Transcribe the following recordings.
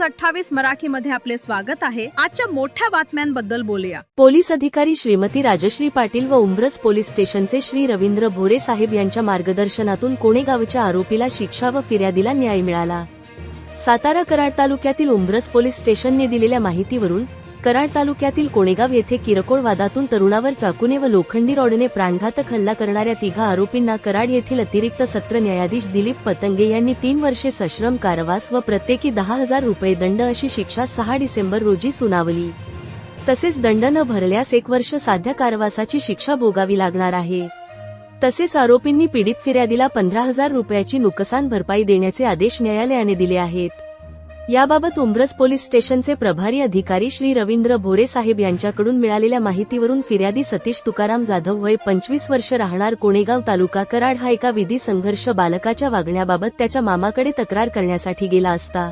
News अठ्ठावीस मराठी मध्ये आपले स्वागत आहे. आजच्या मोठ्या बातम्यांबद्दल बोलूया. पोलीस अधिकारी श्रीमती राजश्री पाटील व उमरस पोलीस स्टेशनचे श्री रवींद्र भोरे साहेब यांच्या मार्गदर्शनातून कोणेगावच्या आरोपीला शिक्षा व फिर्यादीला न्याय मिळाला. सातारा कराड तालुक्यातील उमरस पोलीस स्टेशनने दिलेल्या माहितीवरून कराड तालुक्यातील कोणेगाव येथे किरकोळ वादातून तरुणावर चाकूने व लोखंडी रॉडने प्राणघातक हल्ला करणाऱ्या तिघा आरोपींना कराड येथील अतिरिक्त सत्र न्यायाधीश दिलीप पतंगे यांनी तीन वर्षे सश्रम कारावास व प्रत्येकी दहा हजार रुपये दंड अशी शिक्षा सहा डिसेंबर रोजी सुनावली. तसेच दंड न भरल्यास एक वर्ष साध्या कारावासाची शिक्षा भोगावी लागणार आहे. तसेच आरोपींनी पीडित फिर्यादीला पंधरा हजार रुपयाची नुकसान भरपाई देण्याचे आदेश न्यायालयाने दिले आहेत. याबाबत उंब्रज पोलीस स्टेशनचे प्रभारी अधिकारी श्री रवींद्र भोरे साहेब यांच्याकडून मिळालेल्या माहितीवरून फिर्यादी सतीश तुकाराम जाधव वय पंचवीस वर्ष राहणार कोणेगाव तालुका कराड हा एका विधी संघर्ष बालकाच्या वागण्याबाबत त्याच्या मामाकडे तक्रार करण्यासाठी गेला असता.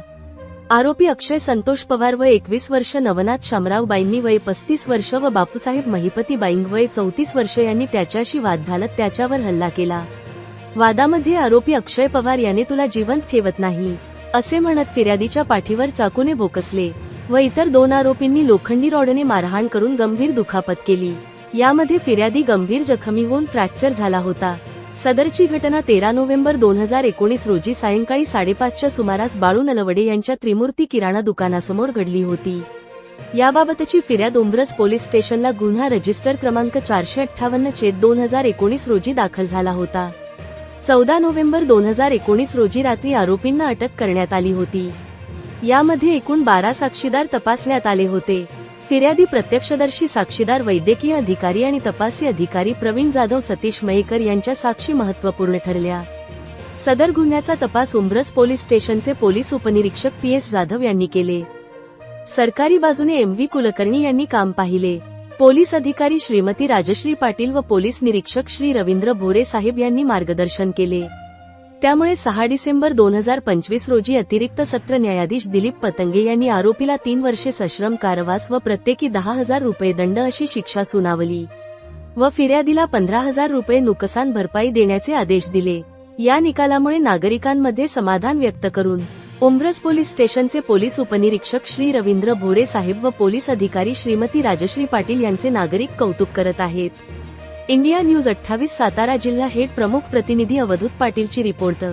आरोपी अक्षय संतोष पवार वय एकवीस वर्ष नवनाथ शामराव बाईंनी वय पस्तीस वर्ष व बापूसाहेब महिपती बाईंग वय चौतीस वर्ष यांनी त्याच्याशी वाद घालत त्याच्यावर हल्ला केला. वादामध्ये आरोपी अक्षय पवार याने तुला जिवंत ठेवत नाही. असे म्हणत फिर्यादीच्या पाठीवर चाकूने भोकसले व इतर दोन आरोपींनी लोखंडी रॉडने मारहाण करून गंभीर दुखापत केली. यामध्ये फिर्यादी गंभीर जखमी होऊन फ्रॅक्चर झाला होता. सदरची घटना तेरा नोव्हेंबर दोन हजार एकोणीस रोजी सायंकाळी साडेपाचच्या सुमारास बाळू नलवडे यांच्या त्रिमूर्ती किराणा दुकानासमोर घडली होती. याबाबतची फिर्याद उमरस पोलीस स्टेशनला गुन्हा रजिस्टर क्रमांक चारशे अठ्ठावन्न चेत दोन हजार एकोणीस रोजी दाखल झाला होता. चौदा नोव्हेंबर दोन हजार एकोणीस रोजी रात्री आरोपींना अटक करण्यात आली होती. यामध्ये एकूण बारा साक्षीदार तपासण्यात आले होते. फिर्यादी प्रत्यक्षदर्शी साक्षीदार वैद्यकीय अधिकारी आणि तपासी अधिकारी प्रवीण जाधव सतीश मयेकर यांच्या साक्षी महत्त्वपूर्ण ठरल्या. सदर गुन्ह्याचा तपास उमरस पोलीस स्टेशनचे पोलीस उपनिरीक्षक पी एस जाधव यांनी केले. सरकारी बाजूने एम व्ही कुलकर्णी यांनी काम पाहिले. पोलीस अधिकारी श्रीमती राजश्री पाटील व पोलीस निरीक्षक श्री रवींद्र भोरे साहेब यांनी मार्गदर्शन केले. त्यामुळे सहा डिसेंबर दोन हजार पंचवीस रोजी अतिरिक्त सत्र न्यायाधीश दिलीप पतंगे यांनी आरोपीला तीन वर्षे सश्रम कारवास व प्रत्येकी दहा हजार रुपये दंड अशी शिक्षा सुनावली व फिर्यादीला पंधरा हजार रुपये नुकसान भरपाई देण्याचे आदेश दिले. या निकालामुळे नागरिकांमध्ये समाधान व्यक्त करून उंब्रज पोलीस स्टेशनचे पोलीस उपनिरीक्षक श्री रवींद्र भोरे साहेब व पोलीस अधिकारी श्रीमती राजश्री पाटील यांचे नागरिक कौतुक करत आहेत. इंडिया न्यूज अठ्ठावीस सातारा जिल्हा हेड प्रमुख प्रतिनिधी अवधूत पाटीलची रिपोर्ट